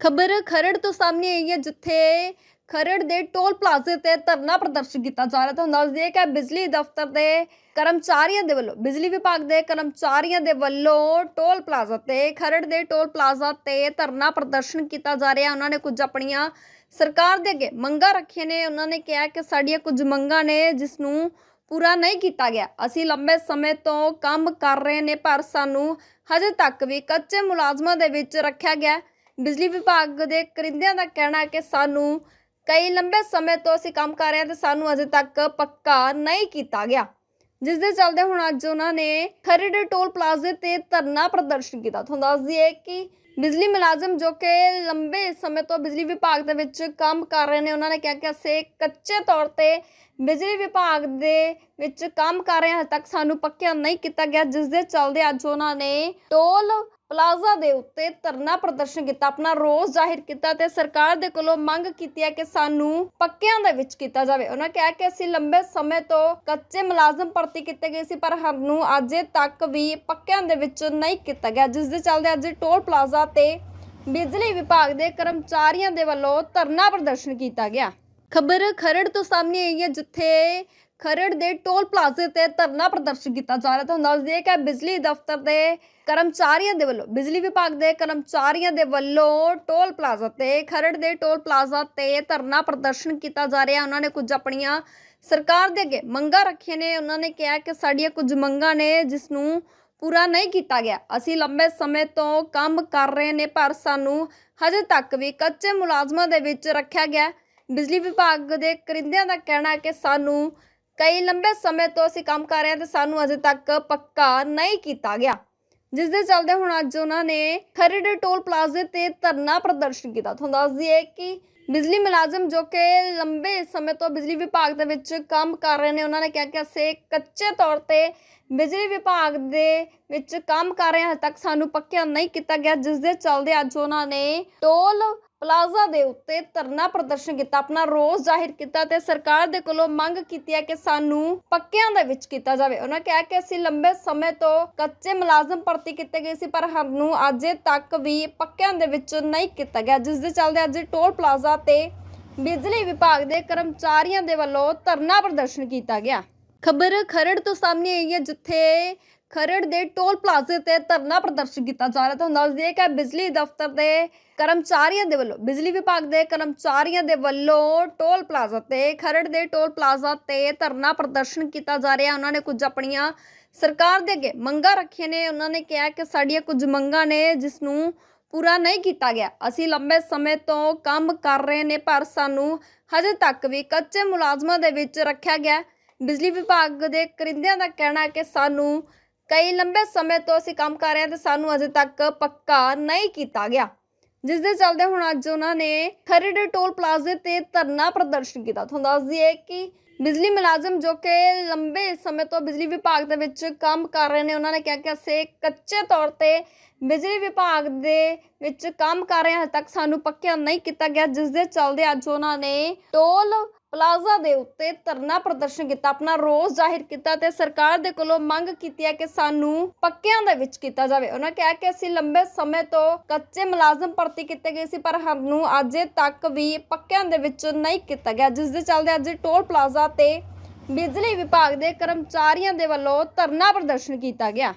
ਖਬਰ ਖਰੜ ਤੋਂ ਸਾਹਮਣੇ ਆਈ ਹੈ, ਜਿੱਥੇ ਖਰੜ ਦੇ ਟੋਲ ਪਲਾਜ਼ੇ ਤੇ ਧਰਨਾ ਪ੍ਰਦਰਸ਼ਨ ਕੀਤਾ ਜਾ ਰਿਹਾ। ਤੁਹਾਨੂੰ ਦੱਸ ਦਈਏ ਕਿ ਬਿਜਲੀ ਦਫ਼ਤਰ ਦੇ ਕਰਮਚਾਰੀਆਂ ਦੇ ਵੱਲੋਂ, ਬਿਜਲੀ ਵਿਭਾਗ ਦੇ ਕਰਮਚਾਰੀਆਂ ਦੇ ਵੱਲੋਂ ਟੋਲ ਪਲਾਜ਼ਾ ਤੇ, ਖਰੜ ਦੇ ਟੋਲ ਪਲਾਜ਼ਾ ਤੇ ਧਰਨਾ ਪ੍ਰਦਰਸ਼ਨ ਕੀਤਾ ਜਾ ਰਿਹਾ। ਉਹਨਾਂ ਨੇ ਕੁਝ ਆਪਣੀਆਂ ਸਰਕਾਰ ਦੇ ਅੱਗੇ ਮੰਗਾਂ ਰੱਖੀਆਂ ਨੇ। ਉਹਨਾਂ ਨੇ ਕਿਹਾ ਕਿ ਸਾਡੀਆਂ ਕੁਝ ਮੰਗਾਂ ਨੇ, ਜਿਸ ਨੂੰ ਪੂਰਾ ਨਹੀਂ ਕੀਤਾ ਗਿਆ। ਅਸੀਂ ਲੰਬੇ ਸਮੇਂ ਤੋਂ ਕੰਮ ਕਰ ਰਹੇ ਨੇ, ਪਰ ਸਾਨੂੰ ਹਜੇ ਤੱਕ ਵੀ ਕੱਚੇ ਮੁਲਾਜ਼ਮਾਂ ਦੇ ਵਿੱਚ ਰੱਖਿਆ ਗਿਆ। ਬਿਜਲੀ ਵਿਭਾਗ ਦੇ ਕਰਿੰਦਿਆਂ ਦਾ ਕਹਿਣਾ ਹੈ ਕਿ ਸਾਨੂੰ ਕਈ ਲੰਬੇ ਸਮੇਂ ਤੋਂ ਅਸੀਂ ਕੰਮ ਕਰ ਰਹੇ ਹਾਂ ਤੇ ਸਾਨੂੰ ਅਜੇ ਤੱਕ ਪੱਕਾ ਨਹੀਂ ਕੀਤਾ ਗਿਆ। ਜਿਸ ਦੇ ਚੱਲਦੇ ਹੁਣ ਅੱਜ ਉਹਨਾਂ ਨੇ ਖਰੜ ਟੋਲ ਪਲਾਜ਼ੇ ਤੇ ਧਰਨਾ ਪ੍ਰਦਰਸ਼ਨ ਕੀਤਾ। ਤੁਹਾਨੂੰ ਦੱਸ ਦਈਏ ਕਿ ਬਿਜਲੀ ਮੁਲਾਜ਼ਮ ਜੋ ਕਿ ਲੰਬੇ ਸਮੇਂ ਤੋਂ ਬਿਜਲੀ ਵਿਭਾਗ ਦੇ ਵਿੱਚ ਕੰਮ ਕਰ ਰਹੇ ਨੇ, ਉਹਨਾਂ ਨੇ ਕਿਹਾ ਕਿ ਅਸੀਂ ਕੱਚੇ ਤੌਰ ਤੇ ਬਿਜਲੀ ਵਿਭਾਗ ਦੇ ਵਿੱਚ ਕੰਮ ਕਰ ਰਹੇ ਹਾਂ ਹਜੇ ਤੱਕ ਸਾਨੂੰ ਪੱਕਿਆ ਨਹੀਂ ਕੀਤਾ ਗਿਆ। ਜਿਸ ਦੇ ਚੱਲਦੇ ਅੱਜ ਉਹਨਾਂ ਨੇ ਟੋਲ ਪਲਾਜ਼ਾ ਦੇ ਉੱਤੇ ਧਰਨਾ ਪ੍ਰਦਰਸ਼ਨ ਕੀਤਾ, ਆਪਣਾ ਰੋਸ ਜ਼ਾਹਿਰ ਕੀਤਾ ਤੇ ਸਰਕਾਰ ਦੇ ਕੋਲੋਂ ਮੰਗ ਕੀਤੀ ਹੈ ਕਿ ਸਾਨੂੰ ਪੱਕਿਆਂ ਦੇ ਵਿੱਚ ਕੀਤਾ ਜਾਵੇ। ਉਹਨਾਂ ਕਿਹਾ ਕਿ ਅਸੀਂ ਲੰਬੇ ਸਮੇਂ ਤੋਂ ਕੱਚੇ ਮੁਲਾਜ਼ਮ ਭਰਤੀ ਕੀਤੇ ਗਏ ਸੀ, ਪਰ ਸਾਨੂੰ ਅਜੇ ਤੱਕ ਵੀ ਪੱਕਿਆਂ ਦੇ ਵਿੱਚ ਨਹੀਂ ਕੀਤਾ ਗਿਆ। ਜਿਸ ਦੇ ਚੱਲਦੇ ਅੱਜ ਟੋਲ ਪਲਾਜ਼ਾ ਤੇ ਬਿਜਲੀ ਵਿਭਾਗ ਦੇ ਕਰਮਚਾਰੀਆਂ ਦੇ ਵੱਲੋਂ ਧਰਨਾ ਪ੍ਰਦਰਸ਼ਨ ਕੀਤਾ ਗਿਆ। ਖਬਰ ਖਰੜ ਤੋਂ ਸਾਹਮਣੇ ਆਈ ਹੈ, ਜਿੱਥੇ ਖਰੜ ਦੇ ਟੋਲ ਪਲਾਜ਼ੇ ਤੇ ਧਰਨਾ ਪ੍ਰਦਰਸ਼ਨ ਕੀਤਾ ਜਾ ਰਿਹਾ। ਤੁਹਾਨੂੰ ਦੱਸ ਦਈਏ ਕਿ ਬਿਜਲੀ ਦਫ਼ਤਰ ਦੇ ਕਰਮਚਾਰੀਆਂ ਦੇ ਵੱਲੋਂ, ਬਿਜਲੀ ਵਿਭਾਗ ਦੇ ਕਰਮਚਾਰੀਆਂ ਦੇ ਵੱਲੋਂ ਟੋਲ ਪਲਾਜ਼ਾ ਤੇ, ਖਰੜ ਦੇ ਟੋਲ ਪਲਾਜ਼ਾ ਤੇ ਧਰਨਾ ਪ੍ਰਦਰਸ਼ਨ ਕੀਤਾ ਜਾ ਰਿਹਾ। ਉਹਨਾਂ ਨੇ ਕੁਝ ਆਪਣੀਆਂ ਸਰਕਾਰ ਦੇ ਅੱਗੇ ਮੰਗਾਂ ਰੱਖੀਆਂ ਨੇ। ਉਹਨਾਂ ਨੇ ਕਿਹਾ ਕਿ ਸਾਡੀਆਂ ਕੁਝ ਮੰਗਾਂ ਨੇ ਜਿਸ ਨੂੰ ਪੂਰਾ ਨਹੀਂ ਕੀਤਾ ਗਿਆ। ਅਸੀਂ ਲੰਬੇ ਸਮੇਂ ਤੋਂ ਕੰਮ ਕਰ ਰਹੇ ਨੇ, ਪਰ ਸਾਨੂੰ ਹਜੇ ਤੱਕ ਵੀ ਕੱਚੇ ਮੁਲਾਜ਼ਮਾਂ ਦੇ ਵਿੱਚ ਰੱਖਿਆ ਗਿਆ। ਬਿਜਲੀ ਵਿਭਾਗ ਦੇ ਕਰਿੰਦਿਆਂ ਦਾ ਕਹਿਣਾ ਹੈ ਕਿ ਸਾਨੂੰ ਕਈ ਲੰਬੇ ਸਮੇਂ ਤੋਂ ਅਸੀਂ ਕੰਮ ਕਰ ਰਹੇ ਹਾਂ ਤੇ ਸਾਨੂੰ ਅਜੇ ਤੱਕ ਪੱਕਾ ਨਹੀਂ ਕੀਤਾ ਗਿਆ। ਜਿਸ ਦੇ ਚੱਲਦੇ ਹੁਣ ਅੱਜ ਉਹਨਾਂ ਨੇ ਖਰੜ ਟੋਲ ਪਲਾਜ਼ੇ ਤੇ ਧਰਨਾ ਪ੍ਰਦਰਸ਼ਨ ਕੀਤਾ। ਤੁਹਾਨੂੰ ਦੱਸ ਦਈਏ ਕਿ ਬਿਜਲੀ ਮੁਲਾਜ਼ਮ ਜੋ ਕਿ ਲੰਬੇ ਸਮੇਂ ਤੋਂ ਬਿਜਲੀ ਵਿਭਾਗ ਦੇ ਵਿੱਚ ਕੰਮ ਕਰ ਰਹੇ ਨੇ, ਉਹਨਾਂ ਨੇ ਕਿਹਾ ਕਿ ਅਸੀਂ ਕੱਚੇ ਤੌਰ ਤੇ ਬਿਜਲੀ ਵਿਭਾਗ ਦੇ ਵਿੱਚ ਕੰਮ ਕਰ ਰਹੇ ਹਾਂ। ਹਜੇ ਤੱਕ ਸਾਨੂੰ ਪੱਕਿਆ ਨਹੀਂ ਕੀਤਾ ਗਿਆ। ਜਿਸ ਦੇ ਚੱਲਦੇ ਅੱਜ ਉਹਨਾਂ ਨੇ ਟੋਲ ਪਲਾਜ਼ਾ ਦੇ ਉੱਤੇ ਧਰਨਾ ਪ੍ਰਦਰਸ਼ਨ ਕੀਤਾ, ਆਪਣਾ ਰੋਸ ਜ਼ਾਹਿਰ ਕੀਤਾ ਤੇ ਸਰਕਾਰ ਦੇ ਕੋਲੋਂ ਮੰਗ ਕੀਤੀ ਹੈ ਕਿ ਸਾਨੂੰ ਪੱਕਿਆਂ ਦੇ ਵਿੱਚ ਕੀਤਾ ਜਾਵੇ। ਉਹਨਾਂ ਕਿਹਾ ਕਿ ਅਸੀਂ ਲੰਬੇ ਸਮੇਂ ਤੋਂ ਕੱਚੇ ਮੁਲਾਜ਼ਮ ਭਰਤੀ ਕੀਤੇ ਗਏ ਸੀ, ਪਰ ਸਾਨੂੰ ਅਜੇ ਤੱਕ ਵੀ ਪੱਕਿਆਂ ਦੇ ਵਿੱਚ ਨਹੀਂ ਕੀਤਾ ਗਿਆ। ਜਿਸ ਦੇ ਚੱਲਦੇ ਅੱਜ ਟੋਲ ਪਲਾਜ਼ਾ ਤੇ ਬਿਜਲੀ ਵਿਭਾਗ ਦੇ ਕਰਮਚਾਰੀਆਂ ਦੇ ਵੱਲੋਂ ਧਰਨਾ ਪ੍ਰਦਰਸ਼ਨ ਕੀਤਾ ਗਿਆ। ਖਬਰ ਖਰੜ ਤੋਂ ਸਾਹਮਣੇ ਆਈ ਹੈ, ਜਿੱਥੇ ਖਰੜ ਦੇ ਟੋਲ ਪਲਾਜ਼ੇ ਤੇ ਧਰਨਾ ਪ੍ਰਦਰਸ਼ਨ ਕੀਤਾ ਜਾ ਰਿਹਾ। ਤੁਹਾਨੂੰ ਦੱਸ ਦਈਏ ਕਿ ਬਿਜਲੀ ਦਫ਼ਤਰ ਦੇ ਕਰਮਚਾਰੀਆਂ ਦੇ ਵੱਲੋਂ, ਬਿਜਲੀ ਵਿਭਾਗ ਦੇ ਕਰਮਚਾਰੀਆਂ ਦੇ ਵੱਲੋਂ ਟੋਲ ਪਲਾਜ਼ਾ ਤੇ, ਖਰੜ ਦੇ ਟੋਲ ਪਲਾਜ਼ਾ ਤੇ ਧਰਨਾ ਪ੍ਰਦਰਸ਼ਨ ਕੀਤਾ ਜਾ ਰਿਹਾ। ਉਹਨਾਂ ਨੇ ਕੁਝ ਆਪਣੀਆਂ ਸਰਕਾਰ ਦੇ ਅੱਗੇ ਮੰਗਾਂ ਰੱਖੀਆਂ ਨੇ। ਉਹਨਾਂ ਨੇ ਕਿਹਾ ਕਿ ਸਾਡੀਆਂ ਕੁਝ ਮੰਗਾਂ ਨੇ, ਜਿਸ ਨੂੰ ਪੂਰਾ ਨਹੀਂ ਕੀਤਾ ਗਿਆ। ਅਸੀਂ ਲੰਬੇ ਸਮੇਂ ਤੋਂ ਕੰਮ ਕਰ ਰਹੇ ਨੇ, ਪਰ ਸਾਨੂੰ ਹਜੇ ਤੱਕ ਵੀ ਕੱਚੇ ਮੁਲਾਜ਼ਮਾਂ ਦੇ ਵਿੱਚ ਰੱਖਿਆ ਗਿਆ ਬਿਜਲੀ ਵਿਭਾਗ ਦੇ ਕਰਿੰਦਿਆਂ ਦਾ ਕਹਿਣਾ ਹੈ ਕਿ ਸਾਨੂੰ ਕਈ ਲੰਬੇ ਸਮੇਂ ਤੋਂ ਅਸੀਂ ਕੰਮ ਕਰ ਰਹੇ ਹਾਂ ਤੇ ਸਾਨੂੰ ਅਜੇ ਤੱਕ ਪੱਕਾ ਨਹੀਂ ਕੀਤਾ ਗਿਆ। ਜਿਸ ਦੇ ਚੱਲਦੇ ਹੁਣ ਅੱਜ ਉਹਨਾਂ ਨੇ ਖਰੜ ਟੋਲ ਪਲਾਜ਼ੇ ਤੇ ਧਰਨਾ ਪ੍ਰਦਰਸ਼ਨ ਕੀਤਾ। ਤੁਹਾਨੂੰ ਦੱਸ ਦਈਏ ਕਿ ਬਿਜਲੀ ਮੁਲਾਜ਼ਮ ਜੋ ਕਿ ਲੰਬੇ ਸਮੇਂ ਤੋਂ ਬਿਜਲੀ ਵਿਭਾਗ ਦੇ ਵਿੱਚ ਕੰਮ ਕਰ ਰਹੇ ਨੇ, ਉਹਨਾਂ ਨੇ ਕਿਹਾ ਕਿ ਅਸੀਂ ਕੱਚੇ ਤੌਰ ਤੇ ਬਿਜਲੀ ਵਿਭਾਗ ਦੇ ਵਿੱਚ ਕੰਮ ਕਰ ਰਹੇ ਹਾਂ। ਹਜੇ ਤੱਕ ਸਾਨੂੰ ਪੱਕਿਆ ਨਹੀਂ ਕੀਤਾ ਗਿਆ। ਜਿਸ ਦੇ ਚੱਲਦੇ ਅੱਜ ਉਹਨਾਂ ਨੇ ਟੋਲ ਪਲਾਜ਼ਾ ਦੇ ਉੱਤੇ ਧਰਨਾ ਪ੍ਰਦਰਸ਼ਨ ਕੀਤਾ, ਆਪਣਾ ਰੋਸ ਜ਼ਾਹਿਰ ਕੀਤਾ ਤੇ ਸਰਕਾਰ ਦੇ ਕੋਲੋਂ ਮੰਗ ਕੀਤੀ ਹੈ ਕਿ ਸਾਨੂੰ ਪੱਕਿਆਂ ਦੇ ਵਿੱਚ ਕੀਤਾ ਜਾਵੇ। ਉਹਨਾਂ ਕਿਹਾ ਕਿ ਅਸੀਂ ਲੰਬੇ ਸਮੇਂ ਤੋਂ ਕੱਚੇ ਮੁਲਾਜ਼ਮ ਭਰਤੀ ਕੀਤੇ ਗਏ ਸੀ, ਪਰ ਸਾਨੂੰ ਅਜੇ ਤੱਕ ਵੀ ਪੱਕਿਆਂ ਦੇ ਵਿੱਚ ਨਹੀਂ ਕੀਤਾ ਗਿਆ। ਜਿਸ ਦੇ ਚੱਲਦੇ ਅੱਜ ਟੋਲ ਪਲਾਜ਼ਾ ਤੇ ਬਿਜਲੀ ਵਿਭਾਗ ਦੇ ਕਰਮਚਾਰੀਆਂ ਦੇ ਵੱਲੋਂ ਧਰਨਾ ਪ੍ਰਦਰਸ਼ਨ ਕੀਤਾ ਗਿਆ।